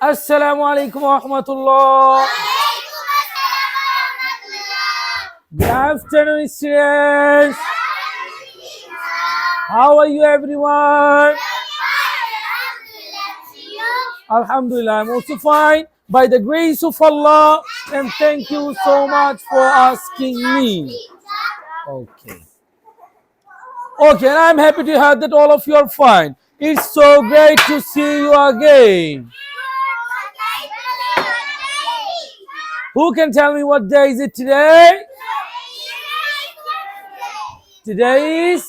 Assalamu alaikum wa rahmatullah. Good afternoon, students. How are you, everyone? Alhamdulillah, I'm also fine by the grace of Allah, and thank you so much for asking me. Okay. Okay, and I'm happy to hear that all of you are fine. It's so great to see you again. Who can tell me what day is it today? Today is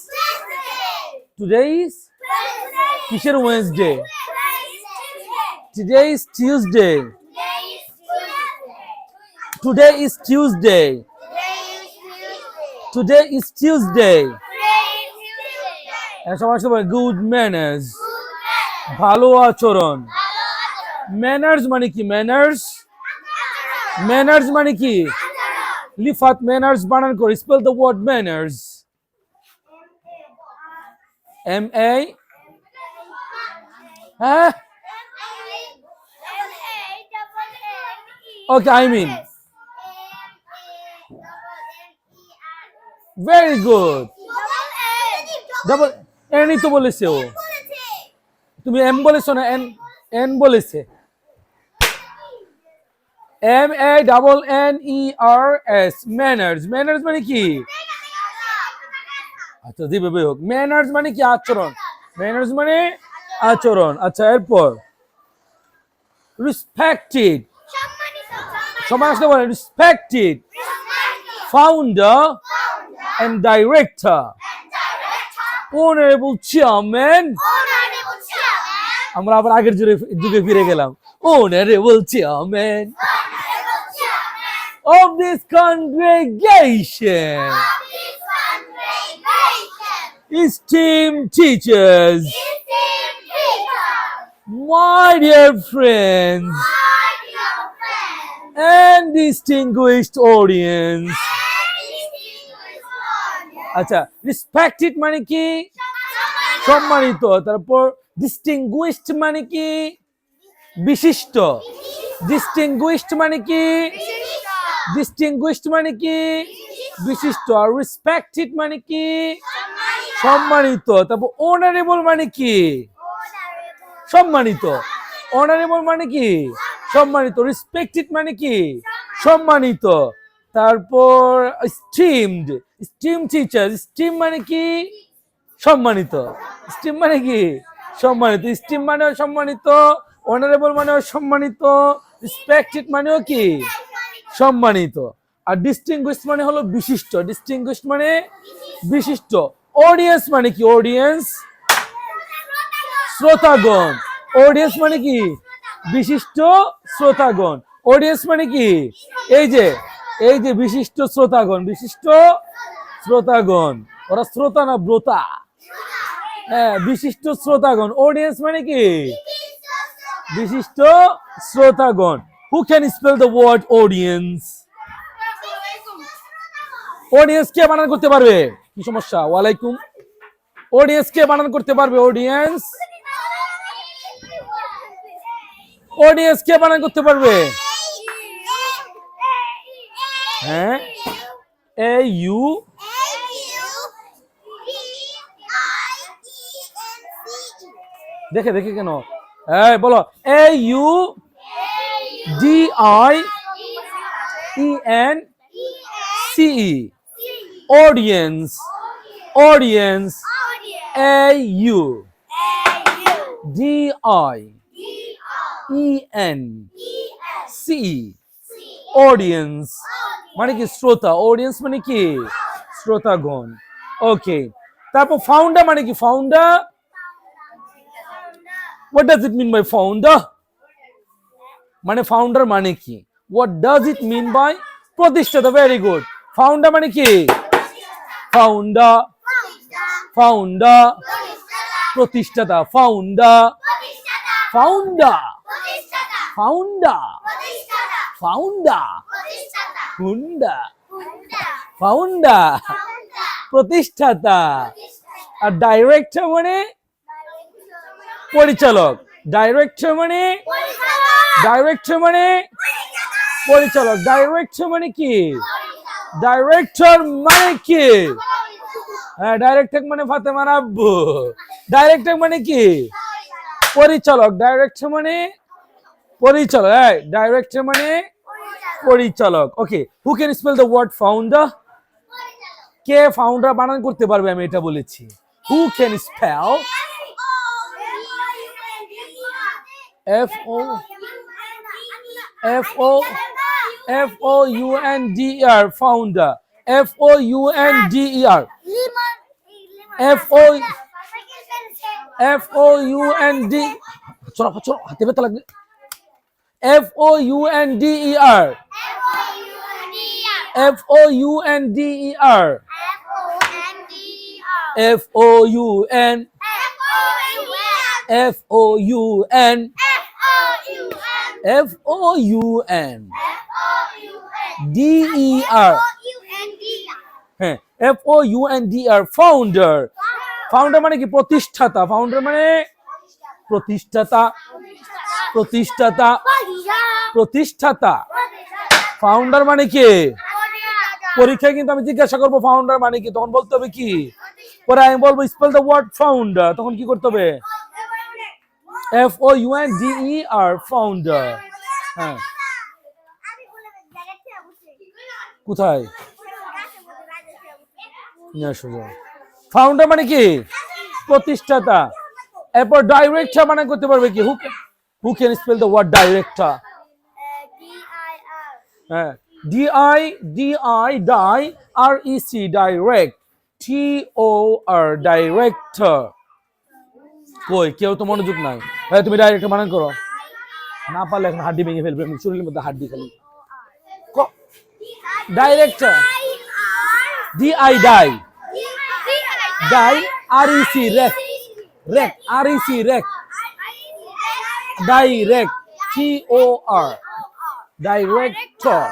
today is কিসের Wednesday. Today is Tuesday. Today is Tuesday. Today is Tuesday. And সবাই সবাই good manners ভালো আচরণ manners মানে কি manners manners মানে কি? লিফাত manners বানান করে spell the word manners M A হ্যাঁ? Okay, I mean. Very good double N E তো বলেছে ও। তুমি এম বলেছ না এন এন বলেছে। M A double N E R S manners manners মানে কি? আচ্ছা যেভাবে হোক। ম্যানার্স মানে কি? আচরণ। ম্যানার্স মানে আচরণ। আচ্ছা এরপর। রেসপেক্টেড সবাই আসলে বলে respected founder and director honorable chairman আমরা আবার আগের যুগে ফিরে গেলাম। Honorable chairman of this congregation esteemed teachers my dear friends and distinguished audience আচ্ছা রেসপেক্টেড মানে কি সম্মানিত তারপর ডিস্টিংগুইশড মানে কি বিশিষ্ট ডিস্টিংগুইশড মানে কি ডিস্টিংগুইশড মানে কি? বিশিষ্ট আর রেসপেক্টেড মানে কি? সম্মানিত। তারপর অনারেবল মানে কি? সম্মানিত। অনারেবল মানে কি? সম্মানিত। রেসপেক্টেড মানে কি? সম্মানিত। তারপর স্টিমড স্টিম টিচার স্টিম মানে কি? সম্মানিত। স্টিম মানে কি? সম্মানিত। স্টিম মানে সম্মানিত। অনারেবল মানে সম্মানিত। রেসপেক্টেড মানেও কি? সম্মানিত। আর ডিস্টিংগুইশ মানে হলো বিশিষ্ট। ডিস্টিংগুইশ মানে বিশিষ্ট। অডিয়েন্স মানে কি? অডিয়েন্স শ্রোতাগণ। অডিয়েন্স মানে কি? বিশিষ্ট শ্রোতাগণ। অডিয়েন্স মানে কি? এই যে এই যে বিশিষ্ট শ্রোতাগণ বিশিষ্ট শ্রোতাগণ। ওরা শ্রোতা না ব্রোতা? হ্যাঁ বিশিষ্ট শ্রোতাগণ। অডিয়েন্স মানে কি? বিশিষ্ট শ্রোতাগণ। Who can spell the word audience audience কে বানান করতে পারবে? কি সমস্যা? ওয়ালাইকুম। অডিয়েন্স কে বানান করতে পারবে? অডিয়েন্স অডিয়েন্স কে বানান করতে পারবে? হ্যাঁ? এ ইউ দেখে দেখে কেন? এই, বলো। A U D I E N C E audience audience A U D I E N C audience মানে কি শ্রোতা? অডিয়েন্স মানে কি? শ্রোতাগণ. ওকে তারপর ফাউন্ডার মানে কি? Founder what does it mean by founder মানে ফাউন্ডার মানে কি? What does it mean by প্রতিষ্ঠাতা? ভেরি গুড ফাউন্ডার মানে কি? ফাউন্ডার ফাউন্ডার প্রতিষ্ঠাতা. ফাউন্ডার ফাউন্ডার ফাউন্ডার ফাউন্ডার হুন্ডা ফাউন্ডার প্রতিষ্ঠাতা আর ডাইরেক্টর মানে? পরিচালক। ডাইরেক্টর মানে ডাইরেক্টর মানে পরিচালক ডাইরেক্টর মানে কি? ডাইরেক্টর মানে কি? হ্যাঁ ডাইরেক্টর মানে ফাতেমার আব্বু। ডাইরেক্টর মানে কি? পরিচালক ডাইরেক্টর মানে পরিচালক হ্যাঁ ডাইরেক্টর মানে পরিচালক okay who can spell the word founder K founder বানান করতে পারবে আমি এটা বলেছি। Who can spell F O F O F O U N D R founder F O U N D R F O- F O U N D চলো চলো হাতে ব্যথা লাগবে F O U N D E R F O U N D E R F O U N F O U N F O U N D E R হ্যাঁ F O U N D R founder founder মানে কি? প্রতিষ্ঠাতা। Founder মানে প্রতিষ্ঠাতা। প্রতিষ্ঠাতা। প্রতিষ্ঠাতা। Founder মানে কি? পরীক্ষায় কিন্তু আমি জিজ্ঞাসা করব ফাউন্ডার মানে কি? তখন বলতে হবে কি? পরে আমি বলব স্পেল দ্য ওয়ার্ড ফাউন্ডার তখন কি করতে হবে? F O U N D E R founder হ্যাঁ কোথায়? ফাউন্ডার মানে কি? প্রতিষ্ঠাতা। এরপর ডাইরেক্টর মানে করতে পারবে কি? Who who can spell the word director হ্যাঁ। D I D I di R E C direct T O R director কই? কেউ তো মনোযোগ নাই। হ্যাঁ তুমি ডাইরেক্টর বানান করো। না পারলে এখন হাড্ডি ভেঙে ফেলবে শরীরের মধ্যে হাড্ডি খালি। Director D I di di R E C rec rec R E C rec direct T O R director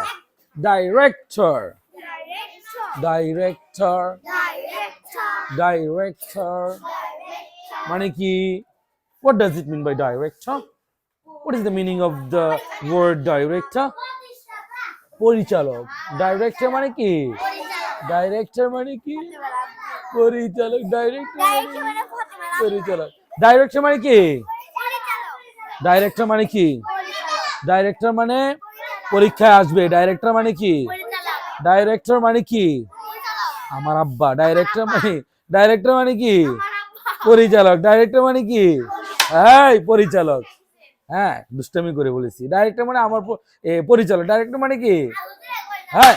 director director director মানে কি? What does it mean by director? What is the meaning of the word director? পরিচালক। Director মানে কি? Director মানে কি? পরিচালক। Director মানে পরিচালক। ডাইরেক্টর মানে কি? ডাইরেক্টর মানে কি? ডাইরেক্টর মানে পরীক্ষায় আসবে। ডাইরেক্টর মানে কি? ডাইরেক্টর মানে কি? আমার আব্বা। ডাইরেক্টর মানে ডাইরেক্টর মানে কি? পরিচালক ডাইরেক্টর মানে কি? হ্যাঁ পরিচালক। হ্যাঁ দুষ্টামি করে বলেছি। ডাইরেক্টর মানে আমার পরিচালক। ডাইরেক্টর মানে কি? হ্যাঁ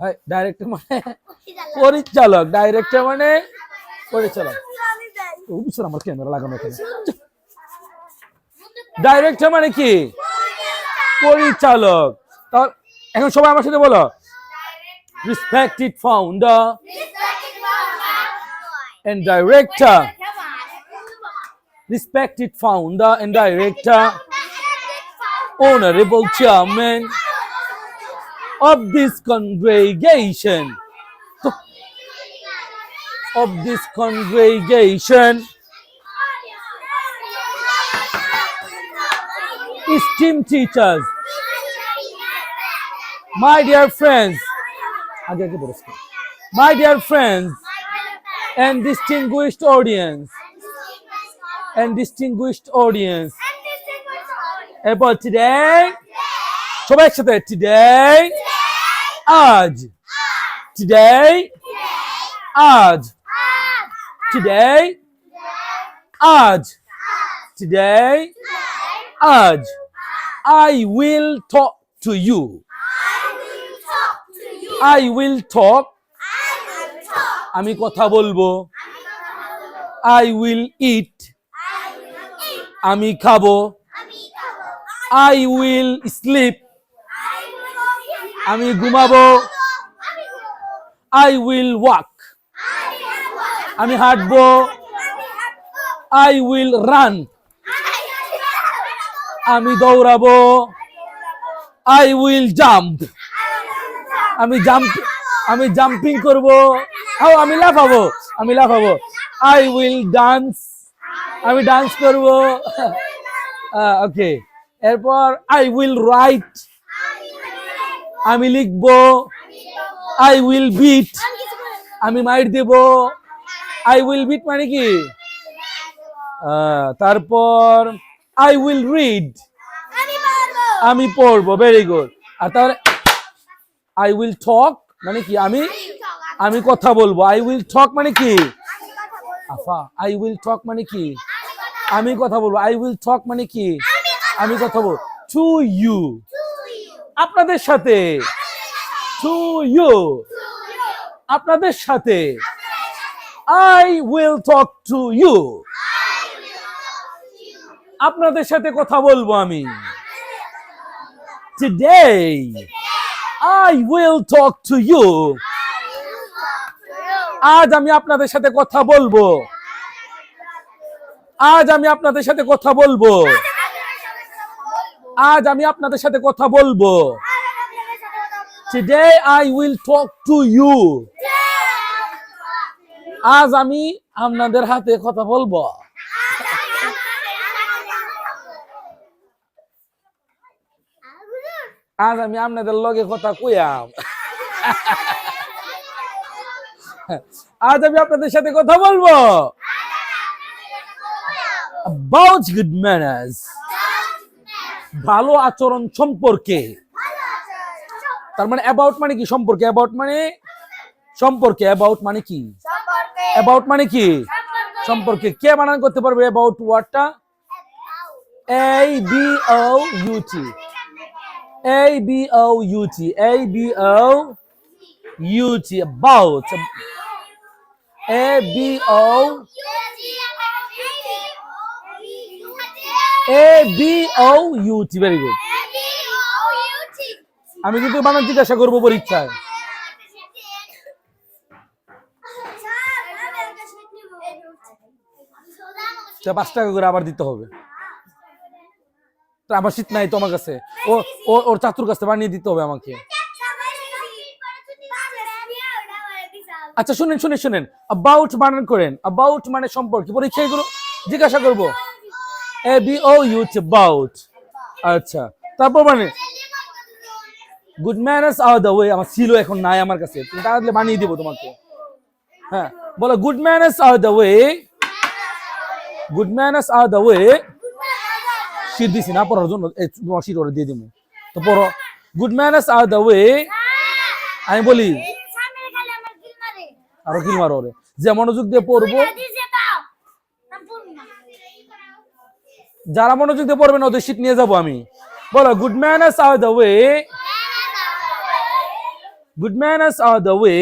হ্যাঁ ডাইরেক্টর মানে পরিচালক। ডাইরেক্টর মানে পরিচালক। ও, আমার ক্যামেরা লাগানো এখানে। ডাইরেক্টর মানে কি? পরিচালক। এখন সবাই আমার সাথে বলো। Respected founder and director respected founder and director, honorable chairman of this congregation, of this congregation, esteemed teachers, my dear friends, my dear friends and distinguished audience, and distinguished audience about today সবাই একসাথে today আজ today আজ today আজ today আজ I will talk to you I will talk আমি কথা বলবো I will ইট আমি খাব। আই উইল স্লিপ আমি ঘুমাবো। আই উইল ওয়াক আমি হাঁটবো। আই উইল রান আমি দৌড়াবো। আই উইল জাম্প আমি জাম্প আমি জাম্পিং করব। আমি লাফাবো। আমি লাফাবো। আই উইল ডান্স আমি ডান্স করব। ওকে এরপর আই উইল রাইট আমি লিখব আই উইল বিট আমি মাইট দেব। আই উইল বিট মানে কি? তারপর আই উইল রিড আমি পড়ব। ভেরি গুড আর তাহলে আই উইল টক মানে কি? আমি আমি কথা বলব। আই উইল টক মানে কি? আফা আই উইল টক মানে কি? আমি কথা বলব। আই উইল টক মানে কি? আমি কথা বলব। টু ইউ আপনাদের সাথে। টু ইউ আপনাদের সাথে। I will talk to you আপনাদের সাথে কথা বলব আমি। Today I will talk to you আজ আমি আপনাদের সাথে কথা বলব। আজ আমি আপনাদের সাথে কথা বলব। আজ আমি আপনাদের সাথে কথা বলব। Today I will talk to you আজ আমি আপনাদের হাতে কথা বলব। আজ আমি আপনাদের লগে কথা কইয়াম। আজ আমি আপনাদের সাথে কথা বলব। About good manners. ভালো আচরণ সম্পর্কে। তার মানে অ্যাবাউট মানে কি সম্পর্কে? অ্যাবাউট মানে সম্পর্কে। অ্যাবাউট মানে কি? অ্যাবাউট মানে কি? সম্পর্কে। কে বানান করতে পারবে? অ্যাবাউট ওয়ার্ডটা A B O U T A B O U T A B O U T about A, B, O, U, T, very good. আমি কিন্তু বানান জিজ্ঞাসা করব পরীক্ষায় পাঁচ টাকা করে আবার দিতে হবে। তা আমার শীত নাই তোমার কাছে। ও, ও- ওর চাতুর কাছে বানিয়ে দিতে হবে আমাকে। আচ্ছা শুনেন শুনেন শুনেন। অ্যাবাউট বানান করেন। অ্যাবাউট মানে সম্পর্কে। পরীক্ষা এগুলো জিজ্ঞাসা করব। A B O U about আচ্ছা তারপর মানে good manners are the way আমার ছিল এখন নাই আমার কাছে তুমি তাহলে বানিয়ে দিব তোমাকে। হ্যাঁ বলো good manners are the way good manners are the way শীত দিছি না পড়ার জন্য এই তোমার শীত ওরা দিয়ে দিব তো পড়ো good manners are the way আমি বলি আরও কি মারো ওরে। যে মনোযোগ দিয়ে পড়ব যারা মনোযোগ দিয়ে পড়বে না ওদের শীত নিয়ে যাব আমি। বলো good manners are the way good manners are the way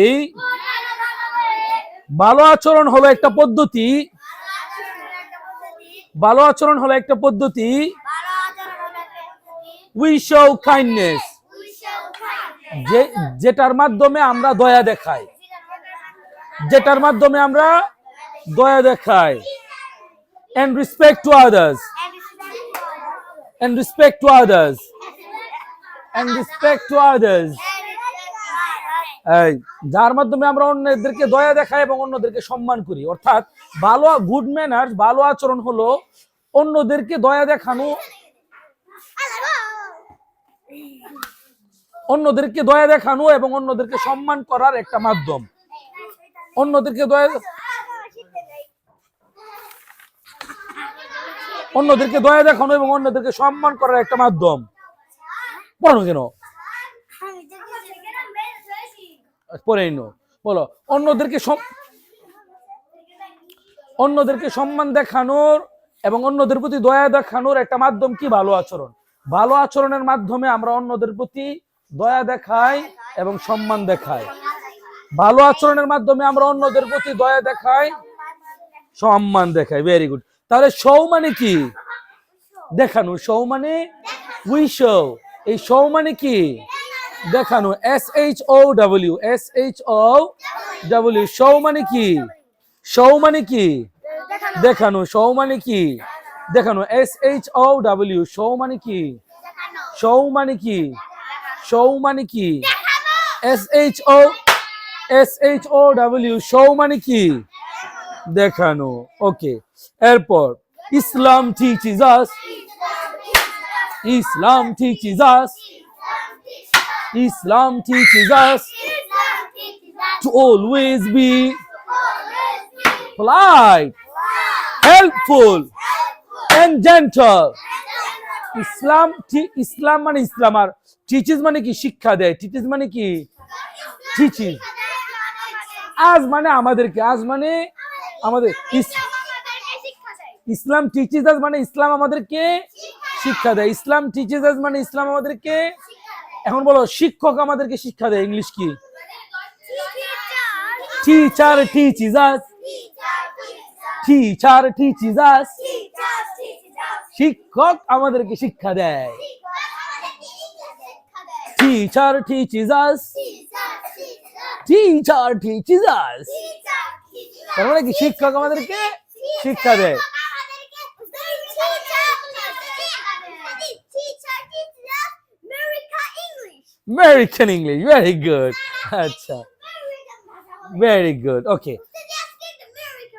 ভালো আচরণ হলো একটা পদ্ধতি। ভালো আচরণ হলো একটা পদ্ধতি। উই শো কাইন্ডনেস যেটার মাধ্যমে আমরা দয়া দেখাই। যেটার মাধ্যমে আমরা দয়া দেখাই। And respect to others and respect to others. And respect to others. যার মাধ্যমে আমরা অন্যদেরকে দয়া দেখাই এবং অন্যদেরকে সম্মান করি। অর্থাৎ ভালো গুড ম্যানার্স ভালো আচরণ হলো অন্যদেরকে দয়া দেখানো। অন্যদেরকে দয়া দেখানো এবং অন্যদেরকে সম্মান করার একটা মাধ্যম। অন্যদেরকে দয়া অন্যদেরকে দয়া দেখানো এবং অন্যদেরকে সম্মান করার একটা মাধ্যম। পড়ো কেন বলো, অন্যদেরকে অন্যদেরকে সম্মান দেখানোর এবং অন্যদের প্রতি দয়া দেখানোর একটা মাধ্যম কি? ভালো আচরণ। ভালো আচরণের মাধ্যমে আমরা অন্যদের প্রতি দয়া দেখাই এবং সম্মান দেখাই। ভালো আচরণের মাধ্যমে আমরা অন্যদের প্রতি দয়া দেখাই, সম্মান দেখাই। ভেরি গুড তাহলে সৌ মানে কি? দেখানো। সৌ মানে উই শো এই সৌ মানে কি? দেখানো। S H O W S H O W show মানে কি? সৌ মানে কি? দেখানো। সৌ মানে কি? দেখানো। S H O W show মানে কি? সৌ মানে কি? সৌ মানে কি? S H O S H O W show মানে কি? দেখানো ওকে এরপর ইসলাম টিচিস আস Islam teaches us. Islam teaches us to always be polite, helpful, and gentle. ইসলাম টি- ইসলাম মানে ইসলাম আর টিচিস মানে কি শিক্ষা দেয় টিচিস মানে কি টিচিস আজ মানে আমাদেরকে আজ মানে আমাদের ইসলাম টিচিস আস মানে ইসলাম আমাদেরকে শিক্ষা দেয়। ইসলাম টিচিস আস মানে ইসলাম আমাদেরকে এখন বলো, শিক্ষক আমাদেরকে শিক্ষা দেয়, ইংলিশ কি? টিচার টিচিস আস টিচার টিচিস আস শিক্ষক আমাদেরকে শিক্ষা দেয়। টিচার টিচিস আস টিচার টিচিস আস তার মানে কি শিক্ষক আমাদেরকে শিক্ষা দেয়? আমেরিকান ইংলিশ ভেরি গুড আচ্ছা ভেরি গুড ওকে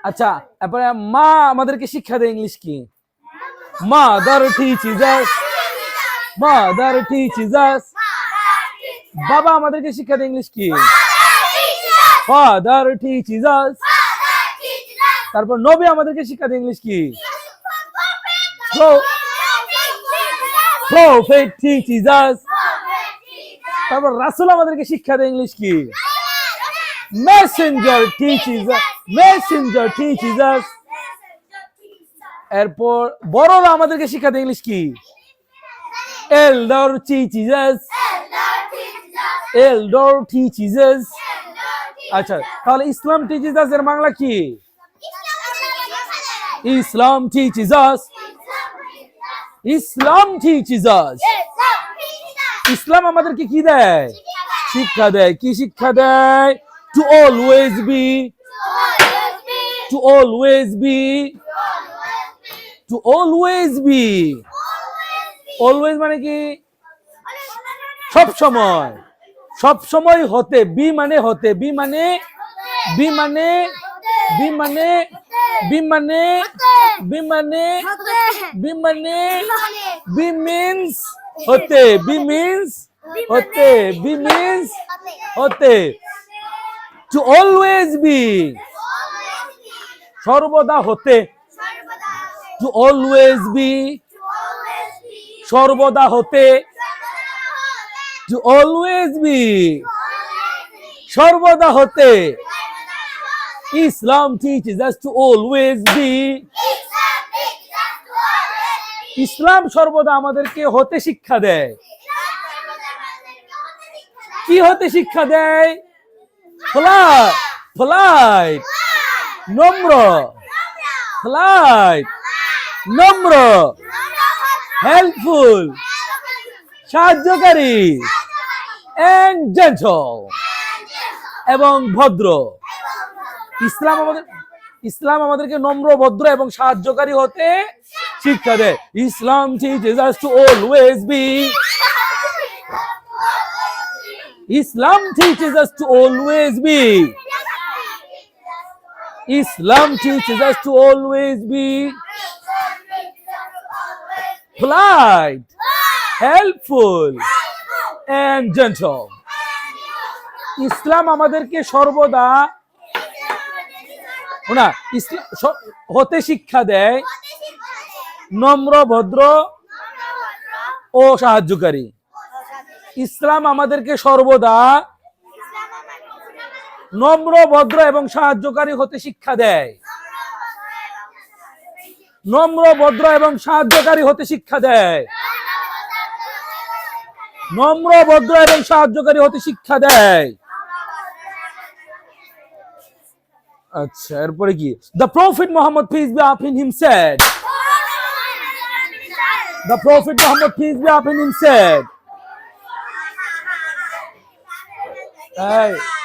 আচ্ছা তারপরে মা আমাদেরকে শিক্ষা দেয় ইংলিশ কি? মাদার টিচিস আস মাদার টিচিস আস বাবা আমাদেরকে শিক্ষা দেয় ইংলিশ কি? ফাদার টিচিস আস তারপর নবী আমাদেরকে শিক্ষা দেয় ইংলিশ কি? তারপর রাসূল আমাদেরকে শিক্ষা দেয় ইংলিশ কি? মেসেঞ্জার টিচিস মেসেঞ্জার টিচিস এরপর বড়রা আমাদেরকে শিক্ষা দেয় ইংলিশ কি? এল্ডার টিচিস এল্ডার টিচিস আচ্ছা তাহলে ইসলাম টিচিস এর বাংলা কি? ইসলাম টিচিস আস ইসলাম টিচিস আস ইসলাম আমাদেরকে কি দেয়? শিক্ষা দেয়। কি শিক্ষা দেয়? To always be to always be to always be always মানে কি? সব সময় সব সময় হতে। বি মানে হতে। বি মানে? বি মানে? বি মানে? বি মানে বি মানে মানে বি মিন্স হতে। বি মিন্স হতে। বি মিন্স হতে। টু অলওয়েজ বি সর্বদা হতে। টু অলওয়েজ বি সর্বদা হতে। টু অলওয়েজ বি সর্বদা হতে। ইসলাম টিচিস us to always be. ইসলাম সর্বদা আমাদেরকে হতে শিক্ষা দেয়। কি হতে শিক্ষা দেয়? ফ্লাইট নম্র ফ্লাইট, নম্র, হেল্পফুল, সাহায্যকারী এবং ভদ্র। ইসলাম আমাদের ইসলাম আমাদেরকে নম্র, ভদ্র এবং সাহায্যকারী হতে শিক্ষা দেয়। ইসলাম ইসলাম ইসলাম হেল্পফুল ইসলাম আমাদেরকে সর্বদা না ইসলাম হতে শিক্ষা দেয় নম্র, ভদ্র ও সাহায্যকারী। ইসলাম আমাদেরকে সর্বদা নম্র, ভদ্র এবং সাহায্যকারী হতে শিক্ষা দেয়। নম্র, ভদ্র এবং সাহায্যকারী হতে শিক্ষা দেয়। নম্র, ভদ্র এবং সাহায্যকারী হতে শিক্ষা দেয়। আচ্ছা এরপরে কি? The Prophet Muhammad peace be upon him said the Prophet Muhammad peace be upon him said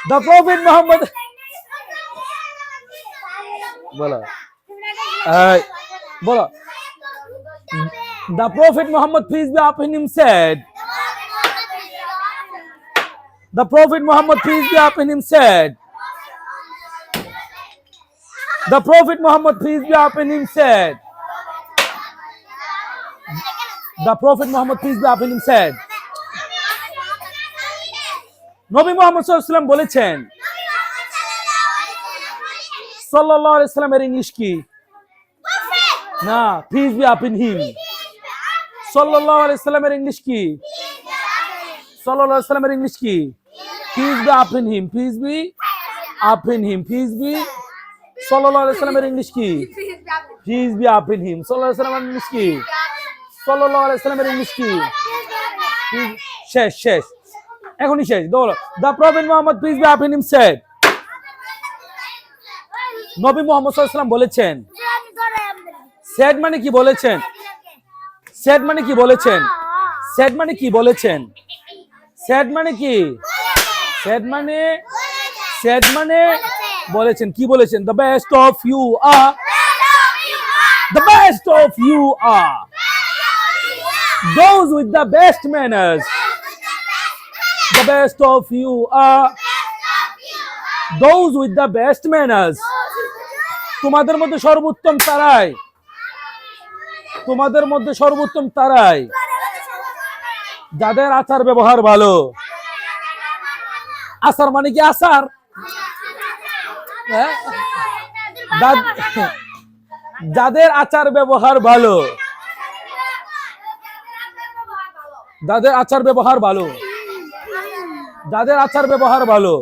the Prophet Muhammad বলো। এই, বলো। The Prophet Muhammad peace be upon him said The Prophet Muhammad, peace be upon him, said, The Prophet Muhammad, peace be upon him, said, The Prophet Muhammad, peace be upon him, said, নবী Muhammad সাল্লাম বলেছেন সাল্লাল্লাহু আলাইহি সাল্লামের English কি? না peace be upon হিম সাল্লাল্লাহু আলাইহি সাল্লামের ইংলিশ কি? সাল্লাল্লাহু আলাইহি সাল্লামের ইংলিশ কি? Peace be upon him peace be upon him peace B সাল্লাল্লাহু আলাইহি সাল্লামের ইংলিশ কি? পিস বি আপন হিম। সাল্লাল্লাহু আলাইহি সাল্লামের ইংলিশ কি? সাল্লামের ইংলিশ কি? শেষ শেষ। এখনই শেষ দৌড়। The Prophet Muhammad peace be upon him said নবী মোহাম্মদ সাল্লাম বলেছেন। সেড মানে কি বলেছেন? সেড মানে কি বলেছেন? সেড মানে কি বলেছেন? সেড মানে কি? সেড মানে সেড মানে বলেছেন, কি বলেছেন? The best of you are the best of you are those with the best manners. The best of you are those with the best manners. তোমাদের মধ্যে সর্বোত্তম তারাই তোমাদের মধ্যে সর্বোত্তম তারাই যাদের আচার ব্যবহার ভালো আচার মানে কি আচার? যাদের আচার ব্যবহার ভালো। যাদের আচার ব্যবহার ভালো। যাদের আচার ব্যবহার ভালো।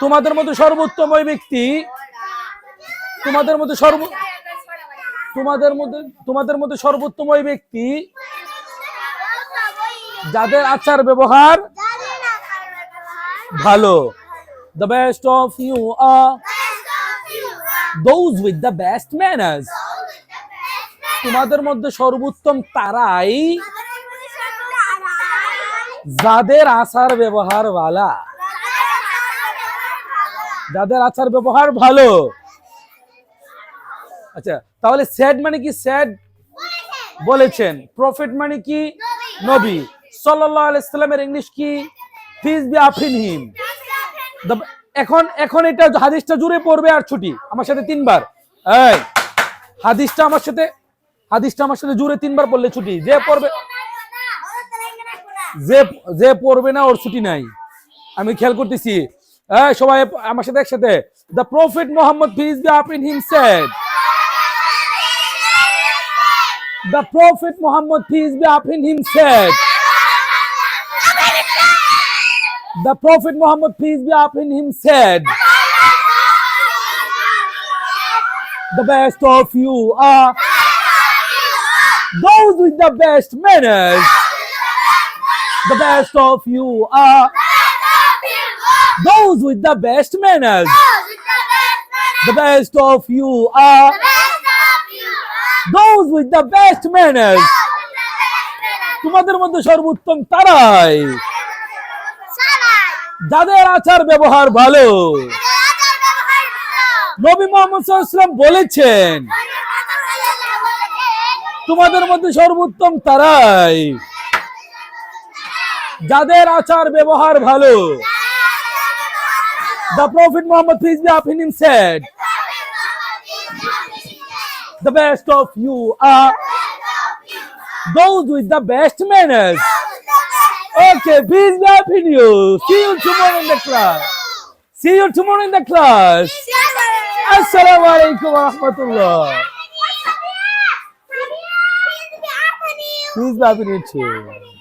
তোমাদের মধ্যে সর্বোত্তম ওই ব্যক্তি। তোমাদের মধ্যে সর্ব তোমাদের মধ্যে তোমাদের মধ্যে সর্বোত্তম ওই ব্যক্তি যাদের আচার ব্যবহার ভালো। The best of you are those with the best manners তোমাদের মধ্যে সর্বোত্তম তারাই যাদের আচার ব্যবহার ভালা। যাদের আচার ব্যবহার ভালো। আচ্ছা তাহলে স্যাড মানে কি স্যাড বলেছেন। প্রফেট মানে কি? নবী। সাল্লাল্লাহু আলাইহি সাল্লামের ইংলিশ কি? Peace be upon him The- এখন এখন এটা হাদিসটা জুড়ে পড়বে আর ছুটি, আমার সাথে তিনবার। এই, হাদিসটা আমার সাথে, হাদিসটা আমার সাথে জুড়ে তিনবার পড়লে ছুটি। যে পড়বে, যে যে পড়বে না, ওর ছুটি নাই। আমি খেয়াল করতেছি। এই, সবাই আমার সাথে একসাথে। The Prophet Muhammad peace be upon him the Prophet Muhammad peace be upon him The Prophet Muhammad, peace be upon him, said, The best of you are those with the best manners. The best of you are those with the best manners. The best of you are those with the best manners. তোমাদের মধ্যে সর্বোত্তম তারাই যাদের আচার ব্যবহার ভালো নবী মোহাম্মদ বলেছেন তোমাদের মধ্যে সর্বোত্তম তারাই। যাদের আচার ব্যবহার ভালো the Prophet Muhammad peace be upon him said the best of you are those with the best manners Okay, peace be upon you. See you tomorrow in the class. See you tomorrow in the class. Assalamu alaikum wa rahmatullah. Peace be upon you too.